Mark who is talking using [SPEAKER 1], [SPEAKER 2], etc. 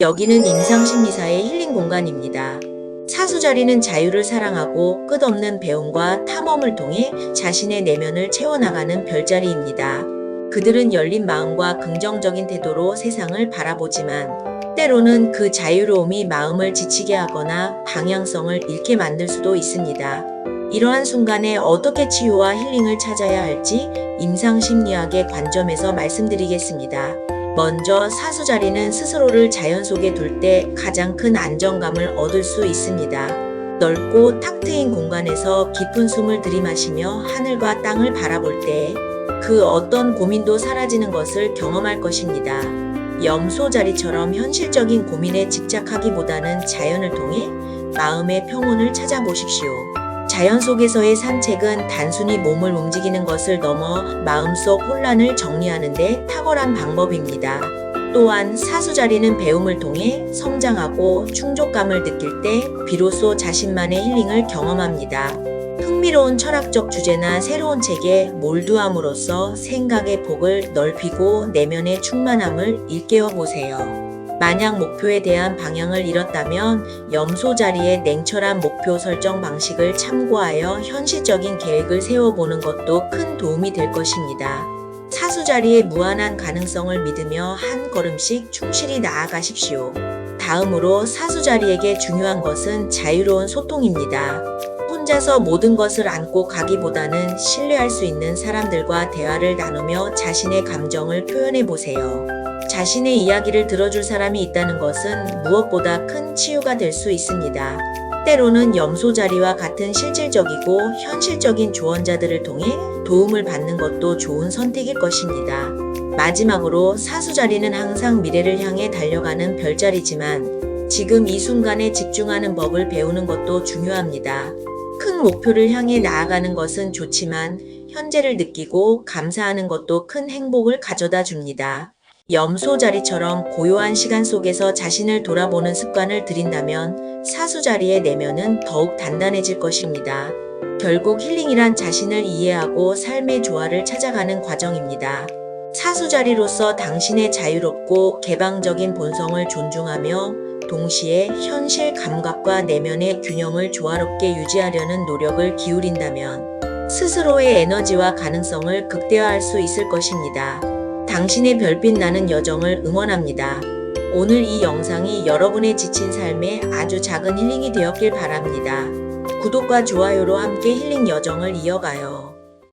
[SPEAKER 1] 여기는 임상심리사의 힐링 공간입니다. 사수자리는 자유를 사랑하고 끝없는 배움과 탐험을 통해 자신의 내면을 채워나가는 별자리입니다. 그들은 열린 마음과 긍정적인 태도로 세상을 바라보지만 때로는 그 자유로움이 마음을 지치게 하거나 방향성을 잃게 만들 수도 있습니다. 이러한 순간에 어떻게 치유와 힐링을 찾아야 할지 임상심리학의 관점에서 말씀드리겠습니다. 먼저 사수자리는 스스로를 자연 속에 둘 때 가장 큰 안정감을 얻을 수 있습니다. 넓고 탁 트인 공간에서 깊은 숨을 들이마시며 하늘과 땅을 바라볼 때 그 어떤 고민도 사라지는 것을 경험할 것입니다. 염소 자리처럼 현실적인 고민에 집착하기보다는 자연을 통해 마음의 평온을 찾아보십시오. 자연 속에서의 산책은 단순히 몸을 움직이는 것을 넘어 마음속 혼란을 정리하는데 탁월한 방법입니다. 또한 사수자리는 배움을 통해 성장하고 충족감을 느낄 때 비로소 자신만의 힐링을 경험합니다. 흥미로운 철학적 주제나 새로운 책에 몰두함으로써 생각의 폭을 넓히고 내면의 충만함을 일깨워 보세요. 만약 목표에 대한 방향을 잃었다면 염소 자리의 냉철한 목표 설정 방식을 참고하여 현실적인 계획을 세워보는 것도 큰 도움이 될 것입니다. 사수 자리의 무한한 가능성을 믿으며 한 걸음씩 충실히 나아가십시오. 다음으로 사수 자리에게 중요한 것은 자유로운 소통입니다. 혼자서 모든 것을 안고 가기보다는 신뢰할 수 있는 사람들과 대화를 나누며 자신의 감정을 표현해 보세요. 자신의 이야기를 들어줄 사람이 있다는 것은 무엇보다 큰 치유가 될 수 있습니다. 때로는 염소 자리와 같은 실질적이고 현실적인 조언자들을 통해 도움을 받는 것도 좋은 선택일 것입니다. 마지막으로 사수 자리는 항상 미래를 향해 달려가는 별자리지만 지금 이 순간에 집중하는 법을 배우는 것도 중요합니다. 큰 목표를 향해 나아가는 것은 좋지만 현재를 느끼고 감사하는 것도 큰 행복을 가져다 줍니다. 염소 자리처럼 고요한 시간 속에서 자신을 돌아보는 습관을 들인다면 사수 자리의 내면은 더욱 단단해질 것입니다. 결국 힐링이란 자신을 이해하고 삶의 조화를 찾아가는 과정입니다. 사수 자리로서 당신의 자유롭고 개방적인 본성을 존중하며 동시에 현실 감각과 내면의 균형을 조화롭게 유지하려는 노력을 기울인다면 스스로의 에너지와 가능성을 극대화할 수 있을 것입니다. 당신의 별빛 나는 여정을 응원합니다. 오늘 이 영상이 여러분의 지친 삶에 아주 작은 힐링이 되었길 바랍니다. 구독과 좋아요로 함께 힐링 여정을 이어가요.